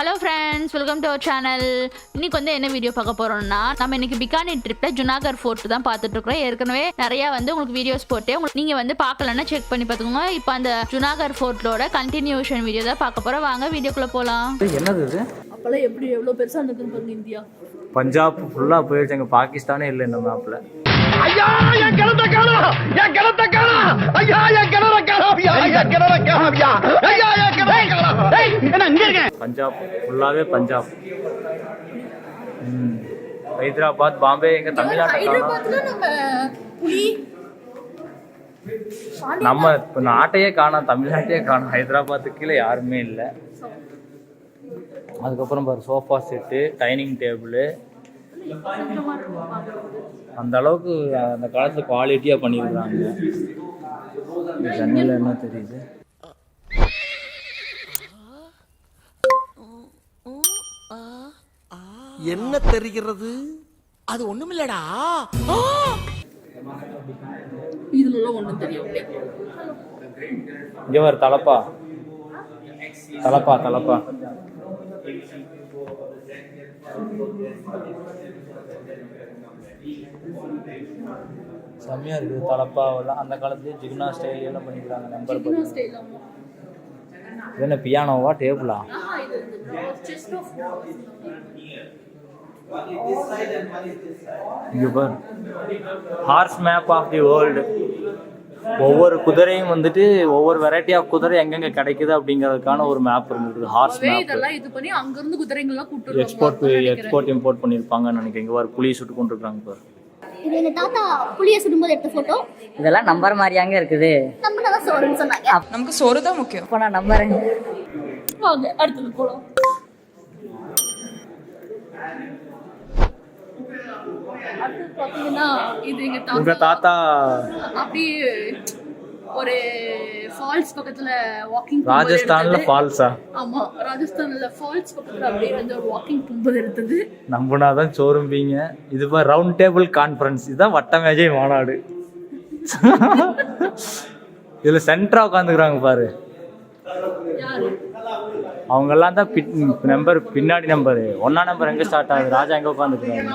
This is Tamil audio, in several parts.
Hello friends welcome to our channel இன்னைக்கு வந்து என்ன வீடியோ பார்க்க போறோம்னா நம்ம இன்னைக்கு பிகானி ட்ரிப்ல ஜுனாகர் ஃபோர்ட் தான் பார்த்துட்டு இருக்கிறோம். ஏற்கனவே நிறைய வந்து உங்களுக்கு வீடியோஸ் போட்டு உங்களுக்கு நீங்க வந்து பார்க்கலன்னா செக் பண்ணி பார்த்துக்கோங்க. இப்போ அந்த ஜுனாகர் ஃபோர்ட்டோட கண்டினியூஷன் வீடியோ தான் பார்க்க போறோம். வாங்க வீடியோக்குள்ள போலாம். இது என்னது இது? அப்பெல்லாம் எப்படி எவ்வளோ பெருசாக இருந்ததுன்னு பாருங்க இந்தியா. பஞ்சாப் ஃபுல்லாக போயிடுச்சு எங்கள் பாகிஸ்தானே இல்லை இந்த மேப்பில் ஐயா என் கிணத்த காணோம் என் கிணத்த காணோம் ஐயா என் கிணற காணோம் ஐயா! பஞ்சாப் ஃபுல்லாகவே பஞ்சாப். ஹைதராபாத் பாம்பே எங்கள் தமிழ்நாட்டை காணோம். ஹைதராபாத்ல நம்ம இப்போ நாட்டையே காணோம் தமிழ்நாட்டையே காணோம். ஹைதராபாத்துக்கு கீழே யாருமே இல்லை. அதுக்கப்புறம் பாரு சோஃபா செட்டு டைனிங் டேபிள் அந்த அளவுக்கு அந்த காலத்தில் குவாலிட்டியாக பண்ணியிருக்காங்க. இந்த ஜன்னல் என்ன தெரியுது? என்ன தெரிகிறது? அது ஒண்ணுமில்லடா. இதுலலாம் ஒன்றும் தெரியும் இங்கே வர தலப்பா. தலப்பா தலப்பா. செம்மையா இருக்குது தலப்பாவெல்லாம் அந்த காலத்துலேயே ஜிகுனா ஸ்டைல் எல்லாம் பண்ணிக்கிறாங்க நம்பர் என்ன பியானோவா டேபிளா ஆஹா இது செஸ்ட் ஆஃப் இங்க பாரு horse map of the world ஒவ்வொரு குதிரையும் வந்துட்டு ஒவ்வொரு வெரைட்டி ஆஃப் குதிரை எங்கெங்க கிடைக்குது அப்படிங்கிறதுக்கான ஒரு மேப் இருந்தது. ஹார்ஸ் மேப் இதெல்லாம் இது பண்ணி அங்கிருந்து குதிரைங்கள்லாம் கூட்டு எக்ஸ்போர்ட் எக்ஸ்போர்ட் இம்போர்ட் பண்ணியிருப்பாங்கன்னு நினைக்கிறேன். இங்கே பாரு புளி சுட்டு கொண்டு இருக்காங்க பாரு. இது எங்க தாத்தா புளிய சுடும்போது எடுத்த போட்டோ இதெல்லாம் நம்பர் மாதிரியாங்க இருக்குது. நம்ம தான் சோறுன்னு சொன்னாங்க. நமக்கு சோறு தான் முக்கியம். அப்போ நான் நம்புறேன் வாங்க அடுத்தது போலாம். அடுத்தது பார்த்தீங்கன்னா இது எங்க தாத்தா. தாத்தா. அப்படியே ஒரு ஃபால்ஸ் பக்கத்துல வாக்கிங் ராஜஸ்தான்ல ஃபால்ஸா ஆமா ராஜஸ்தான்ல ஃபால்ஸ் பக்கத்துல அப்படியே வந்து ஒரு வாக்கிங் போகும்போது எடுத்தது. நம்புனாதான் சோறும்பீங்க இது பாரு ரவுண்ட் டேபிள் கான்ஃபரன்ஸ் இதுதான் வட்ட மேஜை மாநாடு. இதுல சென்டரா உட்காந்துக்கிறாங்க பாரு. யாரு? அவங்கெல்லாம் தான் நம்பர் பின்னாடி நம்பர் ஒன்னா நம்பர் எங்க ஸ்டார்ட் ஆகுது? ராஜா எங்க உட்காந்துக்கிறாங்க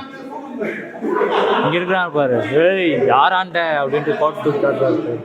இங்க இருக்கிறாங்க பாரு. ஏய் யாராண்ட அப்படின்ட்டு போட்டு தூக்கிட்டாரு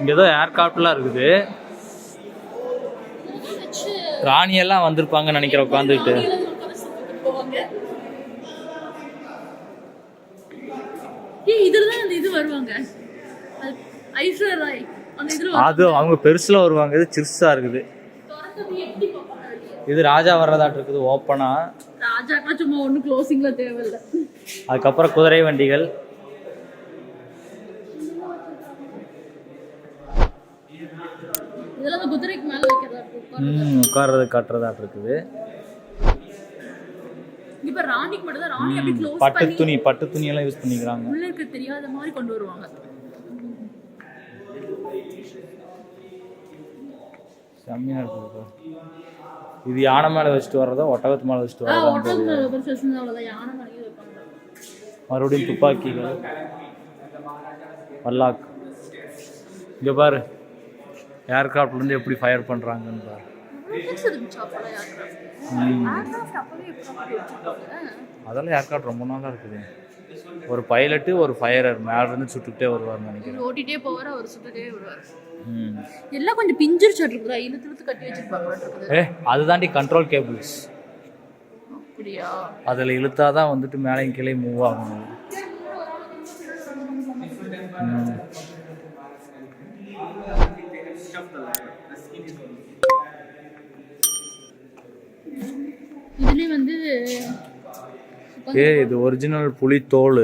இங்க ஏதோ ஏர்கிராஃப்ட்லாம் இருக்குது. ராணி எல்லாம் வந்திருப்பாங்கன்னு நினைக்கிறேன் உட்காந்துக்கிட்டு. அது அவங்க பெருசுல வருவாங்க. இது சிறுசா இருக்குது? இது ராஜா வர்றதாட்டு இருக்குது ஓப்பனா ராஜாக்கெல்லாம் சும்மா ஒன்றும் க்ளோசிங்ல தேவையில்லை. அதுக்கப்புறம் குதிரை வண்டிகள் இதெல்லாம் அந்த குதிரைக்கு மேல வைக்கிறதா இருக்கும் ம் உட்கார்றது கட்டுறதாட்டு இருக்குது. இப்ப ராணிக்கு மட்டும் தான் ராணி அப்படி க்ளோஸ் பட்டு துணி பட்டு துணி எல்லாம் யூஸ் பண்ணிக்கிறாங்க. உள்ள இருக்க தெரியாத மாதிரி கொண்டு வருவாங்க. செம்மையா இருக்குது பாரு. இது யானை மேல வச்சுட்டு வர்றதா ஒட்டகத்து மேல வச்சுட்டு வர்றதா வைப்பாங்க. மறுபடியும் துப்பாக்கிகள் பல்லாக் இங்க பாரு. ஏர்கிராஃப்ட்ல இருந்து எப்படி ஃபயர் பண்றாங்கன்னு பாரு? அதெல்லாம் ஏர்கிராஃப்ட் ரொம்ப நாளா இருக்குது. ஒரு பைலட்டு ஒரு ஃபயரர் மேல இருந்து சுட்டுக்கிட்டே வருவார்னு நினைக்கிறேன். இவர் ஓட்டிட்டே போவார் அவர் சுட்டுட்டே வருவார். எல்லாம் கொஞ்சம் பிஞ்சிருச்சு இருக்குதா? இழுத்து இழுத்து கட்டி வச்சிருப்பாங்க ஏ அதுதாண்டி கண்ட்ரோல் கேபிள்ஸ் அப்படியா? அதில் இழுத்தா தான் வந்துட்டு மேலே கீழே மூவ் ஆகும் ம். இதுலயும் வந்து ஏ இது ஒரிஜினல் புலி தோல்.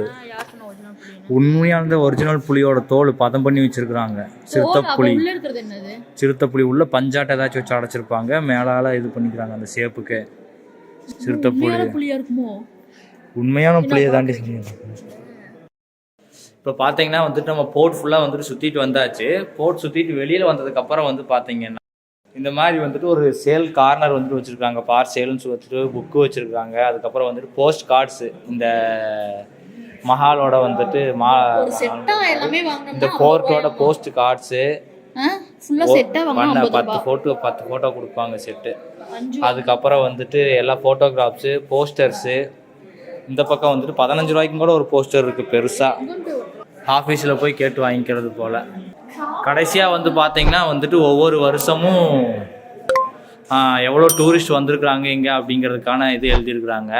உண்மையான ஒரிஜினல் புலியோட தோல் பதம் பண்ணி வச்சிருக்கிறாங்க. சிறுத்தை அப்ப புலி. உள்ள இருக்கிறது என்னது? சிறுத்தை புலி உள்ள பஞ்சாட்டை ஏதாச்சும் வச்சு அடைச்சிருப்பாங்க. மேலால இது பண்ணிக்கிறாங்க அந்த சேப்புக்கு சிறுத்தை புலி. உண்மையான புளியை தாண்டி இப்போ பார்த்தீங்கன்னா வந்துட்டு நம்ம போர்ட் ஃபுல்லாக வந்துட்டு சுற்றிட்டு வந்தாச்சு. போர்ட் சுற்றிட்டு வெளியில் வந்ததுக்கப்புறம் வந்து பார்த்தீங்கன்னா இந்த மாதிரி வந்துட்டு ஒரு சேல் கார்னர் வந்துட்டு வச்சுருக்காங்க. பார் சேல்னு சொல்லிட்டு புக்கு வச்சுருக்காங்க. அதுக்கப்புறம் வந்துட்டு போஸ்ட் கார்ட்ஸு இந்த மஹாலோட வந்துட்டு மா இந்த போர்ட்டோட போஸ்ட் கார்ட்ஸு பத்து ஃபோட்டோ பத்து ஃபோட்டோ கொடுப்பாங்க செட்டு அதுக்கப்புறம் வந்துட்டு எல்லா ஃபோட்டோகிராஃப்ஸு போஸ்டர்ஸு இந்த பக்கம் வந்துட்டு பதினஞ்சு ரூபாய்க்கும் கூட ஒரு போஸ்டர் இருக்குது பெருசாக ஆஃபீஸில் போய் கேட்டு வாங்கிக்கிறது போல். கடைசியாக வந்து பார்த்தீங்கன்னா வந்துட்டு ஒவ்வொரு வருஷமும் எவ்வளோ டூரிஸ்ட் வந்திருக்கிறாங்க இங்கே அப்படிங்கிறதுக்கான இது எழுதியிருக்கிறாங்க.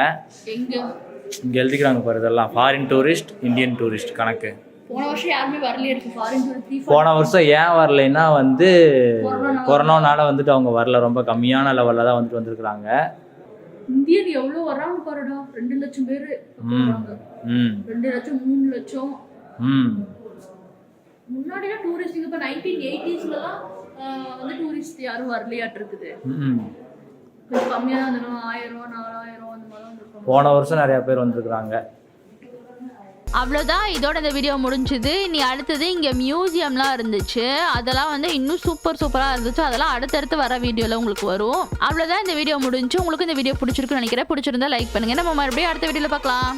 இங்கே எழுதிக்கிறாங்க பாரு இதெல்லாம். ஃபாரின் டூரிஸ்ட் இந்தியன் டூரிஸ்ட் கணக்கு. போன வருஷம் யாருமே வரலையே இருக்கு. ஃபாரின் த்ரீ போன வருஷம் ஏன் வரலைன்னா வந்து கொரோனானால. வந்துட்டு அவங்க வரல. ரொம்ப கம்மியான லெவலில் தான் வந்துட்டு வந்திருக்கிறாங்க. இந்தியன் எவ்வளவு வர்றாங்க பாருடா? ரெண்டு லட்சம் பேரு. ம். ரெண்டு லட்சம் மூணு லட்சம். ம். முன்னாடிலாம் டூரிஸ்ட் இப்போ நைன்டீன் எயிட்டிஸ்லலாம் வந்து டூரிஸ்ட் யாரும் வரலையாட்டு இருக்குது கொஞ்சம் கம்மியாக தான் இருந்தாலும் ஆயிரம் நாலாயிரம் அந்த மாதிரி தான் போன வருஷம் நிறைய பேர் வந்திருக்கிறாங்க. அவ்வளோதான். இதோட இந்த வீடியோ முடிஞ்சுது. இனி அடுத்தது இங்கே மியூசியம்லாம் இருந்துச்சு. அதெல்லாம் வந்து இன்னும் சூப்பர் சூப்பராக இருந்துச்சு. அதெல்லாம் அடுத்தடுத்து வர வீடியோவில் உங்களுக்கு வரும். அவ்வளோதான் இந்த வீடியோ முடிஞ்சு. உங்களுக்கு இந்த வீடியோ பிடிச்சிருக்குன்னு நினைக்கிறேன். பிடிச்சிருந்தா லைக் பண்ணுங்கள் நம்ம மறுபடியும் அடுத்த வீடியோவில் பார்க்கலாம்.